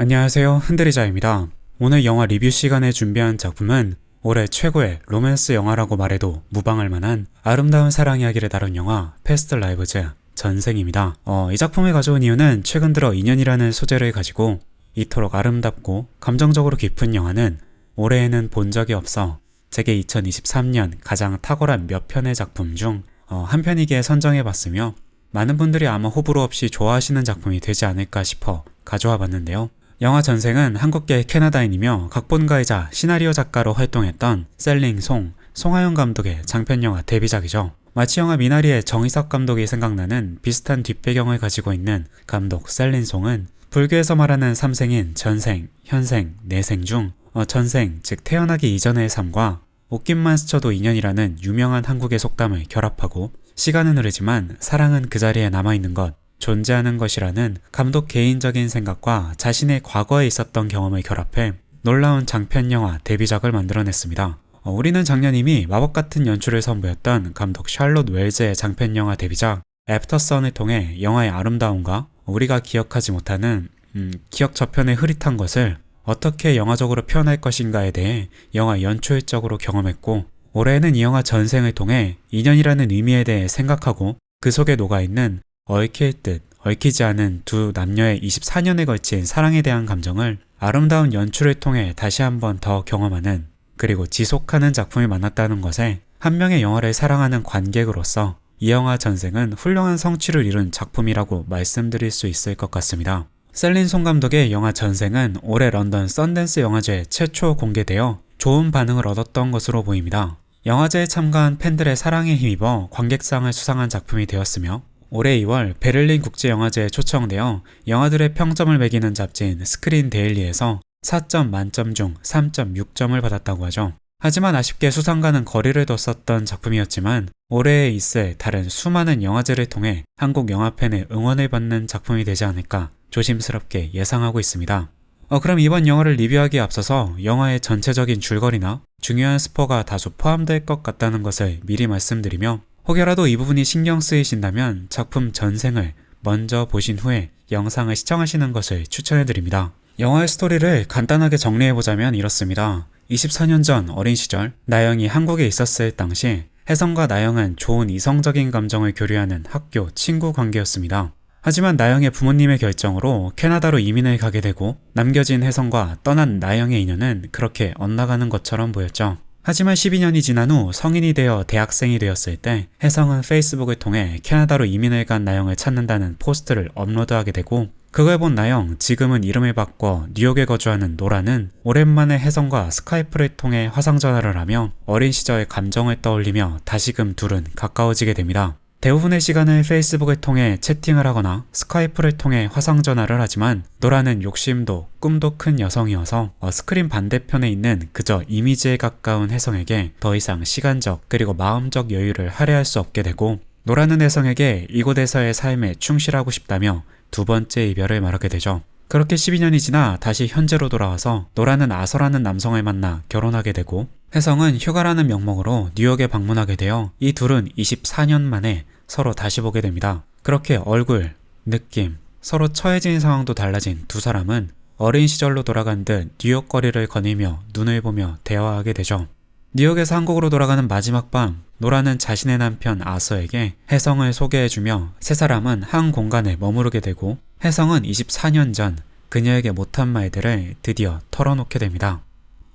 안녕하세요. 흔들리자입니다. 오늘 영화 리뷰 시간에 준비한 작품은 올해 최고의 로맨스 영화라고 말해도 무방할 만한 아름다운 사랑 이야기를 다룬 영화 패스트 라이브즈 전생입니다. 어, 이 작품을 가져온 이유는 최근 들어 인연이라는 소재를 가지고 이토록 아름답고 감정적으로 깊은 영화는 올해에는 본 적이 없어 제게 2023년 가장 탁월한 몇 편의 작품 중 어, 한 편이기에 선정해봤으며 많은 분들이 아마 호불호 없이 좋아하시는 작품이 되지 않을까 싶어 가져와 봤는데요. 영화 전생은 한국계 캐나다인이며 각본가이자 시나리오 작가로 활동했던 셀링 송, 송하영 감독의 장편 영화 데뷔작이죠. 마치 영화 미나리의 정희석 감독이 생각나는 비슷한 뒷배경을 가지고 있는 감독 셀린 송은 불교에서 말하는 삼생인 전생, 현생, 내생 중 어, 전생, 즉 태어나기 이전의 삶과 옷깃만 스쳐도 인연이라는 유명한 한국의 속담을 결합하고 시간은 흐르지만 사랑은 그 자리에 남아있는 것, 존재하는 것이라는 감독 개인적인 생각과 자신의 과거에 있었던 경험을 결합해 놀라운 장편 영화 데뷔작을 만들어냈습니다. 어, 우리는 작년 이미 마법 같은 연출을 선보였던 감독 샬롯 웰즈의 장편 영화 데뷔작 애프터 선을 통해 영화의 아름다움과 우리가 기억하지 못하는 음, 기억 저편의 흐릿한 것을 어떻게 영화적으로 표현할 것인가에 대해 영화 연출적으로 경험했고 올해에는 이 영화 전생을 통해 인연이라는 의미에 대해 생각하고 그 속에 녹아있는 얽힐 듯 얽히지 않은 두 남녀의 24년에 걸친 사랑에 대한 감정을 아름다운 연출을 통해 다시 한번 더 경험하는 그리고 지속하는 작품을 만났다는 것에 한 명의 영화를 사랑하는 관객으로서 이 영화 전생은 훌륭한 성취를 이룬 작품이라고 말씀드릴 수 있을 것 같습니다. 셀린 송 감독의 영화 전생은 올해 런던 썬댄스 영화제 최초 공개되어 좋은 반응을 얻었던 것으로 보입니다. 영화제에 참가한 팬들의 사랑에 힘입어 관객상을 수상한 작품이 되었으며 올해 2월 베를린 국제영화제에 초청되어 영화들의 평점을 매기는 잡지인 스크린 데일리에서 4점 만점 중 3.6점을 받았다고 하죠. 하지만 아쉽게 수상과는 거리를 뒀었던 작품이었지만 올해에 있을 다른 수많은 영화제를 통해 한국 영화팬의 응원을 받는 작품이 되지 않을까 조심스럽게 예상하고 있습니다. 어, 그럼 이번 영화를 리뷰하기에 앞서서 영화의 전체적인 줄거리나 중요한 스포가 다소 포함될 것 같다는 것을 미리 말씀드리며 혹여라도 이 부분이 신경 쓰이신다면 작품 전생을 먼저 보신 후에 영상을 시청하시는 것을 추천해드립니다. 영화의 스토리를 간단하게 정리해보자면 이렇습니다. 24년 전 어린 시절 나영이 한국에 있었을 당시 혜성과 나영은 좋은 이성적인 감정을 교류하는 학교 친구 관계였습니다. 하지만 나영의 부모님의 결정으로 캐나다로 이민을 가게 되고 남겨진 혜성과 떠난 나영의 인연은 그렇게 엇나가는 것처럼 보였죠. 하지만 12년이 지난 후 성인이 되어 대학생이 되었을 때 혜성은 페이스북을 통해 캐나다로 이민을 간 나영을 찾는다는 포스트를 업로드하게 되고 그걸 본 나영, 지금은 이름을 바꿔 뉴욕에 거주하는 노라는 오랜만에 혜성과 스카이프를 통해 화상전화를 하며 어린 시절의 감정을 떠올리며 다시금 둘은 가까워지게 됩니다. 대부분의 시간을 페이스북을 통해 채팅을 하거나 스카이프를 통해 화상전화를 하지만 노라는 욕심도 꿈도 큰 여성이어서 어, 스크린 반대편에 있는 그저 이미지에 가까운 혜성에게 더 이상 시간적 그리고 마음적 여유를 할애할 수 없게 되고 노라는 혜성에게 이곳에서의 삶에 충실하고 싶다며 두 번째 이별을 말하게 되죠. 그렇게 12년이 지나 다시 현재로 돌아와서 노라는 아서라는 남성을 만나 결혼하게 되고 혜성은 휴가라는 명목으로 뉴욕에 방문하게 되어 이 둘은 24년 만에 서로 다시 보게 됩니다. 그렇게 얼굴, 느낌, 서로 처해진 상황도 달라진 두 사람은 어린 시절로 돌아간 듯 뉴욕 거리를 거닐며 눈을 보며 대화하게 되죠. 뉴욕에서 한국으로 돌아가는 마지막 밤, 노라는 자신의 남편 아서에게 혜성을 소개해주며 세 사람은 한 공간에 머무르게 되고 혜성은 24년 전 그녀에게 못한 말들을 드디어 털어놓게 됩니다.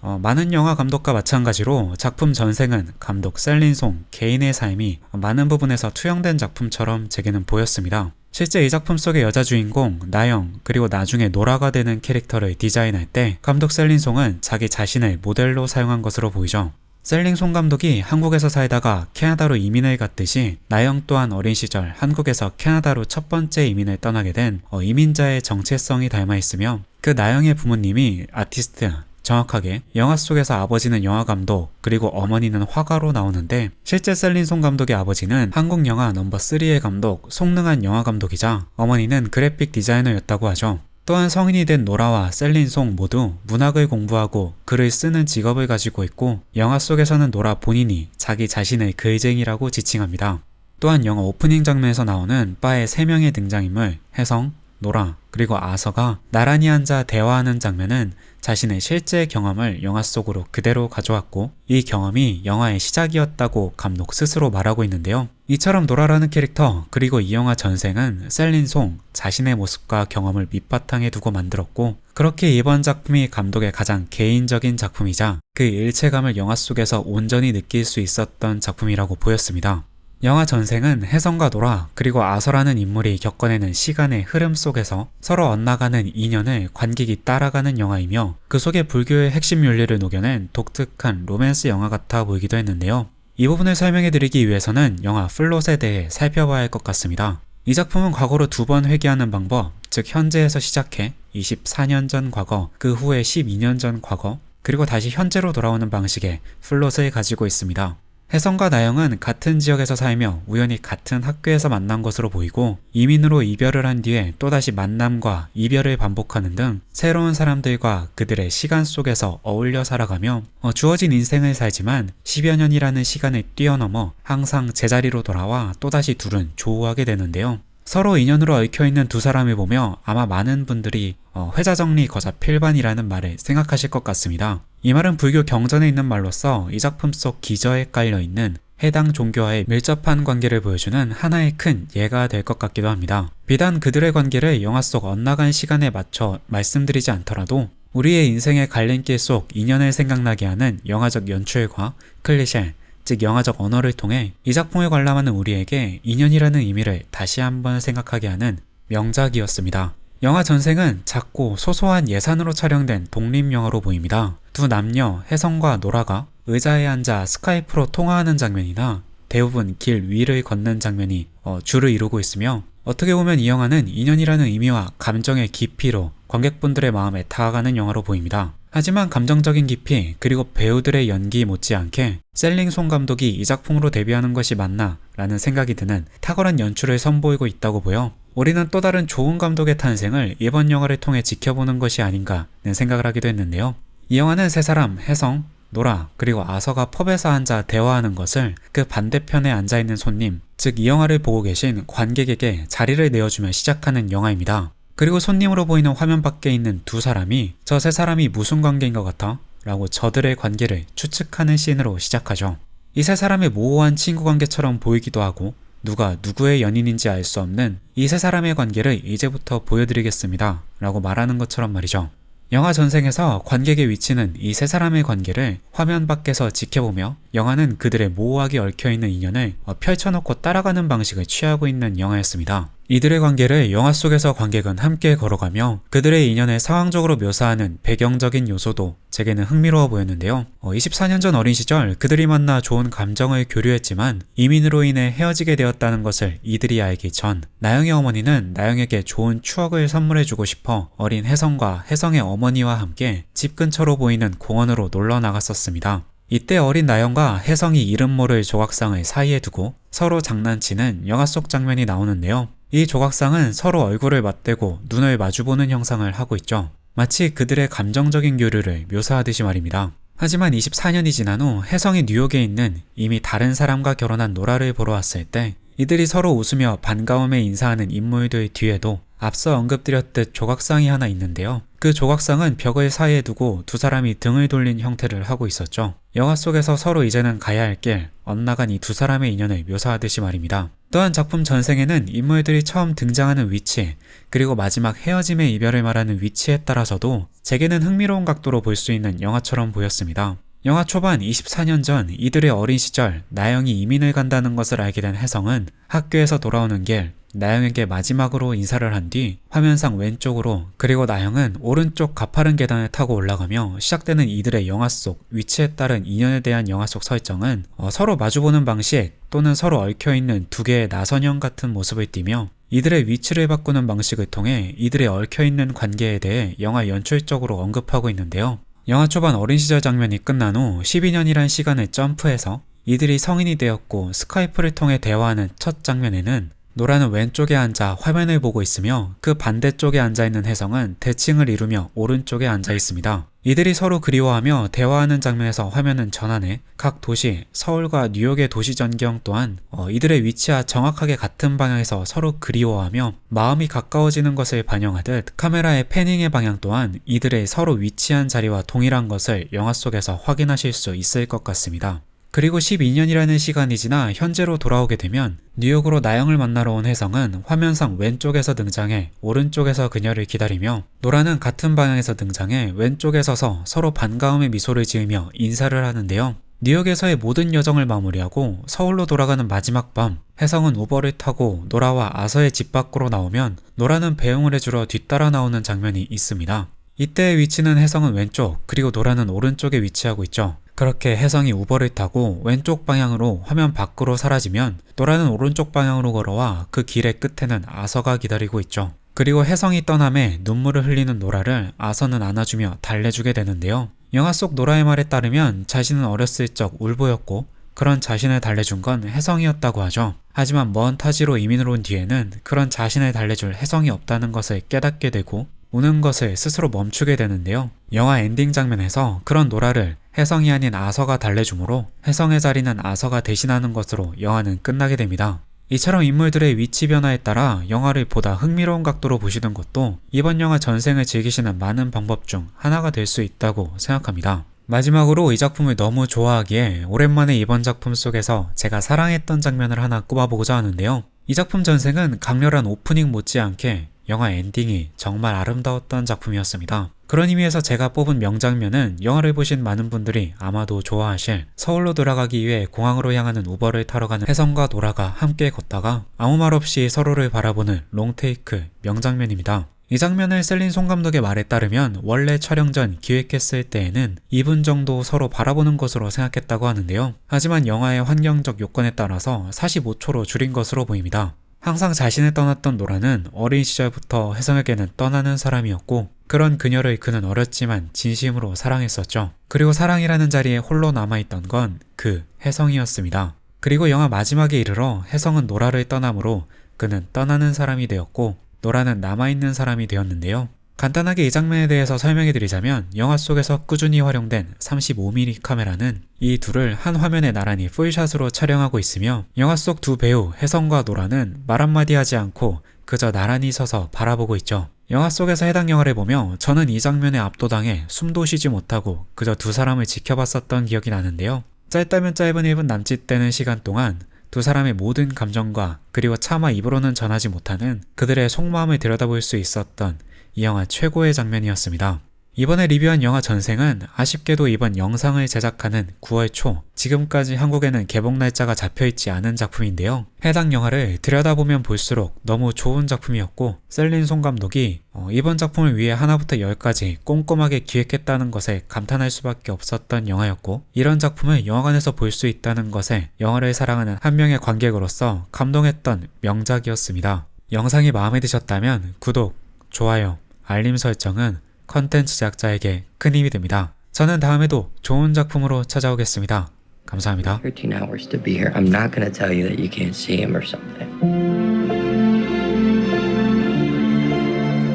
어, 많은 영화 감독과 마찬가지로 작품 전생은 감독 셀린송 개인의 삶이 많은 부분에서 투영된 작품처럼 제게는 보였습니다. 실제 이 작품 속의 여자 주인공 나영 그리고 나중에 노라가 되는 캐릭터를 디자인할 때 감독 셀린송은 자기 자신을 모델로 사용한 것으로 보이죠. 셀링 송 감독이 한국에서 살다가 캐나다로 이민을 갔듯이 나영 또한 어린 시절 한국에서 캐나다로 첫 번째 이민을 떠나게 된 어, 이민자의 정체성이 닮아 있으며 그 나영의 부모님이 아티스트 정확하게 영화 속에서 아버지는 영화 감독 그리고 어머니는 화가로 나오는데 실제 셀린송 감독의 아버지는 한국 영화 넘버 3의 감독 송능한 영화 감독이자 어머니는 그래픽 디자이너였다고 하죠. 또한 성인이 된 노라와 셀린송 모두 문학을 공부하고 글을 쓰는 직업을 가지고 있고 영화 속에서는 노라 본인이 자기 자신을 글쟁이라고 지칭합니다. 또한 영화 오프닝 장면에서 나오는 바의 3명의 등장인물 혜성, 노라, 그리고 아서가 나란히 앉아 대화하는 장면은 자신의 실제 경험을 영화 속으로 그대로 가져왔고 이 경험이 영화의 시작이었다고 감독 스스로 말하고 있는데요. 이처럼 노라라는 캐릭터 그리고 이 영화 전생은 셀린 송 자신의 모습과 경험을 밑바탕에 두고 만들었고 그렇게 이번 작품이 감독의 가장 개인적인 작품이자 그 일체감을 영화 속에서 온전히 느낄 수 있었던 작품이라고 보였습니다. 영화 전생은 혜성과 노라 그리고 아서라는 인물이 겪어내는 시간의 흐름 속에서 서로 엇나가는 인연을 관객이 따라가는 영화이며 그 속에 불교의 핵심 윤리를 녹여낸 독특한 로맨스 영화 같아 보이기도 했는데요. 이 부분을 설명해 드리기 위해서는 영화 플롯에 대해 살펴봐야 할 것 같습니다. 이 작품은 과거로 두 번 회귀하는 방법, 즉 현재에서 시작해 24년 전 과거, 그 후에 12년 전 과거, 그리고 다시 현재로 돌아오는 방식의 플롯을 가지고 있습니다. 혜성과 나영은 같은 지역에서 살며 우연히 같은 학교에서 만난 것으로 보이고 이민으로 이별을 한 뒤에 또다시 만남과 이별을 반복하는 등 새로운 사람들과 그들의 시간 속에서 어울려 살아가며 어, 주어진 인생을 살지만 10여 년이라는 시간을 뛰어넘어 항상 제자리로 돌아와 또다시 둘은 조우하게 되는데요. 서로 인연으로 얽혀있는 두 사람을 보며 아마 많은 분들이 어, 회자 정리 거자 필반이라는 말을 생각하실 것 같습니다. 이 말은 불교 경전에 있는 말로서 이 작품 속 기저에 깔려 있는 해당 종교와의 밀접한 관계를 보여주는 하나의 큰 예가 될 것 같기도 합니다. 비단 그들의 관계를 영화 속 엇나간 시간에 맞춰 말씀드리지 않더라도 우리의 인생의 갈림길 속 인연을 생각나게 하는 영화적 연출과 클리셰, 즉 영화적 언어를 통해 이 작품을 관람하는 우리에게 인연이라는 의미를 다시 한번 생각하게 하는 명작이었습니다. 영화 전생은 작고 소소한 예산으로 촬영된 독립영화로 보입니다. 두 남녀 혜성과 노라가 의자에 앉아 스카이프로 통화하는 장면이나 대부분 길 위를 걷는 장면이 어, 주를 이루고 있으며 어떻게 보면 이 영화는 인연이라는 의미와 감정의 깊이로 관객분들의 마음에 다가가는 영화로 보입니다. 하지만 감정적인 깊이 그리고 배우들의 연기 못지않게 셀링 송 감독이 이 작품으로 데뷔하는 것이 맞나 라는 생각이 드는 탁월한 연출을 선보이고 있다고 보여 우리는 또 다른 좋은 감독의 탄생을 이번 영화를 통해 지켜보는 것이 아닌가는 생각을 하기도 했는데요. 이 영화는 세 사람, 혜성, 노라, 그리고 아서가 펍에서 앉아 대화하는 것을 그 반대편에 앉아있는 손님, 즉 이 영화를 보고 계신 관객에게 자리를 내어주며 시작하는 영화입니다. 그리고 손님으로 보이는 화면 밖에 있는 두 사람이 저 세 사람이 무슨 관계인 것 같아? 라고 저들의 관계를 추측하는 씬으로 시작하죠. 이 세 사람의 모호한 친구 관계처럼 보이기도 하고 누가 누구의 연인인지 알 수 없는 이 세 사람의 관계를 이제부터 보여드리겠습니다. 라고 말하는 것처럼 말이죠. 영화 전생에서 관객의 위치는 이 세 사람의 관계를 화면 밖에서 지켜보며 영화는 그들의 모호하게 얽혀있는 인연을 펼쳐놓고 따라가는 방식을 취하고 있는 영화였습니다. 이들의 관계를 영화 속에서 관객은 함께 걸어가며 그들의 인연을 상황적으로 묘사하는 배경적인 요소도 제게는 흥미로워 보였는데요. 어, 24년 전 어린 시절 그들이 만나 좋은 감정을 교류했지만 이민으로 인해 헤어지게 되었다는 것을 이들이 알기 전 나영의 어머니는 나영에게 좋은 추억을 선물해주고 싶어 어린 혜성과 혜성의 어머니와 함께 집 근처로 보이는 공원으로 놀러 나갔었습니다. 이때 어린 나영과 혜성이 이름 모를 조각상을 사이에 두고 서로 장난치는 영화 속 장면이 나오는데요. 이 조각상은 서로 얼굴을 맞대고 눈을 마주보는 형상을 하고 있죠. 마치 그들의 감정적인 교류를 묘사하듯이 말입니다. 하지만 24년이 지난 후 혜성이 뉴욕에 있는 이미 다른 사람과 결혼한 노라를 보러 왔을 때 이들이 서로 웃으며 반가움에 인사하는 인물들 뒤에도 앞서 언급드렸듯 조각상이 하나 있는데요. 그 조각상은 벽을 사이에 두고 두 사람이 등을 돌린 형태를 하고 있었죠. 영화 속에서 서로 이제는 가야 할 길, 엇나간 이 두 사람의 인연을 묘사하듯이 말입니다. 또한 작품 전생에는 인물들이 처음 등장하는 위치, 그리고 마지막 헤어짐의 이별을 말하는 위치에 따라서도 제게는 흥미로운 각도로 볼 수 있는 영화처럼 보였습니다. 영화 초반 24년 전 이들의 어린 시절 나영이 이민을 간다는 것을 알게 된 혜성은 학교에서 돌아오는 길 나영에게 마지막으로 인사를 한 뒤 화면상 왼쪽으로 그리고 나영은 오른쪽 가파른 계단을 타고 올라가며 시작되는 이들의 영화 속 위치에 따른 인연에 대한 영화 속 설정은 어, 서로 마주보는 방식 또는 서로 얽혀있는 두 개의 나선형 같은 모습을 띠며 이들의 위치를 바꾸는 방식을 통해 이들의 얽혀있는 관계에 대해 영화 연출적으로 언급하고 있는데요. 영화 초반 어린 시절 장면이 끝난 후 12년이란 시간을 점프해서 이들이 성인이 되었고 스카이프를 통해 대화하는 첫 장면에는 노라는 왼쪽에 앉아 화면을 보고 있으며 그 반대쪽에 앉아 있는 혜성은 대칭을 이루며 오른쪽에 앉아 있습니다. 이들이 서로 그리워하며 대화하는 장면에서 화면은 전환해 각 도시, 서울과 뉴욕의 도시 전경 또한 어, 이들의 위치와 정확하게 같은 방향에서 서로 그리워하며 마음이 가까워지는 것을 반영하듯 카메라의 패닝의 방향 또한 이들의 서로 위치한 자리와 동일한 것을 영화 속에서 확인하실 수 있을 것 같습니다. 그리고 12년이라는 시간이 지나 현재로 돌아오게 되면 뉴욕으로 나영을 만나러 온 혜성은 화면상 왼쪽에서 등장해 오른쪽에서 그녀를 기다리며 노라는 같은 방향에서 등장해 왼쪽에 서서 서로 반가움의 미소를 지으며 인사를 하는데요. 뉴욕에서의 모든 여정을 마무리하고 서울로 돌아가는 마지막 밤 혜성은 우버를 타고 노라와 아서의 집 밖으로 나오면 노라는 배웅을 해주러 뒤따라 나오는 장면이 있습니다. 이때의 위치는 혜성은 왼쪽 그리고 노라는 오른쪽에 위치하고 있죠. 그렇게 혜성이 우버를 타고 왼쪽 방향으로 화면 밖으로 사라지면 노라는 오른쪽 방향으로 걸어와 그 길의 끝에는 아서가 기다리고 있죠. 그리고 혜성이 떠남에 눈물을 흘리는 노라를 아서는 안아주며 달래주게 되는데요. 영화 속 노라의 말에 따르면 자신은 어렸을 적 울보였고 그런 자신을 달래준 건 혜성이었다고 하죠. 하지만 먼 타지로 이민을 온 뒤에는 그런 자신을 달래줄 혜성이 없다는 것을 깨닫게 되고 우는 것을 스스로 멈추게 되는데요. 영화 엔딩 장면에서 그런 노라를 혜성이 아닌 아서가 달래주므로 혜성의 자리는 아서가 대신하는 것으로 영화는 끝나게 됩니다. 이처럼 인물들의 위치 변화에 따라 영화를 보다 흥미로운 각도로 보시는 것도 이번 영화 전생을 즐기시는 많은 방법 중 하나가 될 수 있다고 생각합니다. 마지막으로 이 작품을 너무 좋아하기에 오랜만에 이번 작품 속에서 제가 사랑했던 장면을 하나 꼽아보고자 하는데요. 이 작품 전생은 강렬한 오프닝 못지않게 영화 엔딩이 정말 아름다웠던 작품이었습니다. 그런 의미에서 제가 뽑은 명장면은 영화를 보신 많은 분들이 아마도 좋아하실 서울로 돌아가기 위해 공항으로 향하는 우버를 타러 가는 혜성과 노라가 함께 걷다가 아무 말 없이 서로를 바라보는 롱테이크 명장면입니다. 이 장면을 셀린 송 감독의 말에 따르면 원래 촬영 전 기획했을 때에는 2분 정도 서로 바라보는 것으로 생각했다고 하는데요. 하지만 영화의 환경적 요건에 따라서 45초로 줄인 것으로 보입니다. 항상 자신을 떠났던 노라는 어린 시절부터 혜성에게는 떠나는 사람이었고 그런 그녀를 그는 어렸지만 진심으로 사랑했었죠. 그리고 사랑이라는 자리에 홀로 남아있던 건 그 혜성이었습니다. 그리고 영화 마지막에 이르러 혜성은 노라를 떠남으로 그는 떠나는 사람이 되었고 노라는 남아있는 사람이 되었는데요. 간단하게 이 장면에 대해서 설명해 드리자면 영화 속에서 꾸준히 활용된 35mm 카메라는 이 둘을 한 화면에 나란히 풀샷으로 촬영하고 있으며 영화 속 두 배우 혜성과 노라는 말 한마디 하지 않고 그저 나란히 서서 바라보고 있죠. 영화 속에서 해당 영화를 보며 저는 이 장면에 압도당해 숨도 쉬지 못하고 그저 두 사람을 지켜봤었던 기억이 나는데요. 짧다면 짧은 1분 남짓 되는 시간 동안 두 사람의 모든 감정과 그리고 차마 입으로는 전하지 못하는 그들의 속마음을 들여다볼 수 있었던 이 영화 최고의 장면이었습니다. 이번에 리뷰한 영화 전생은 아쉽게도 이번 영상을 제작하는 9월 초 지금까지 한국에는 개봉 날짜가 잡혀있지 않은 작품인데요. 해당 영화를 들여다보면 볼수록 너무 좋은 작품이었고 셀린 송 감독이 어, 이번 작품을 위해 하나부터 열까지 꼼꼼하게 기획했다는 것에 감탄할 수밖에 없었던 영화였고 이런 작품을 영화관에서 볼 수 있다는 것에 영화를 사랑하는 한 명의 관객으로서 감동했던 명작이었습니다. 영상이 마음에 드셨다면 구독, 좋아요, 알림 설정은 컨텐츠 제작자에게 큰 힘이 됩니다. 저는 다음에도 좋은 작품으로 찾아오겠습니다. 감사합니다. 13 hours to be here. I'm not going to tell you that you can't see him or something.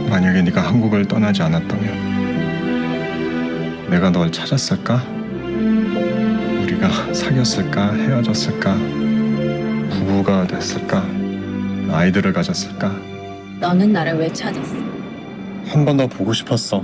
만약에 네가 한국을 떠나지 않았다면 내가 널 찾았을까? 우리가 사귀었을까? 헤어졌을까? 부부가 됐을까? 아이들을 가졌을까? 너는 나를 왜 찾았어? 한 번 더 보고 싶었어.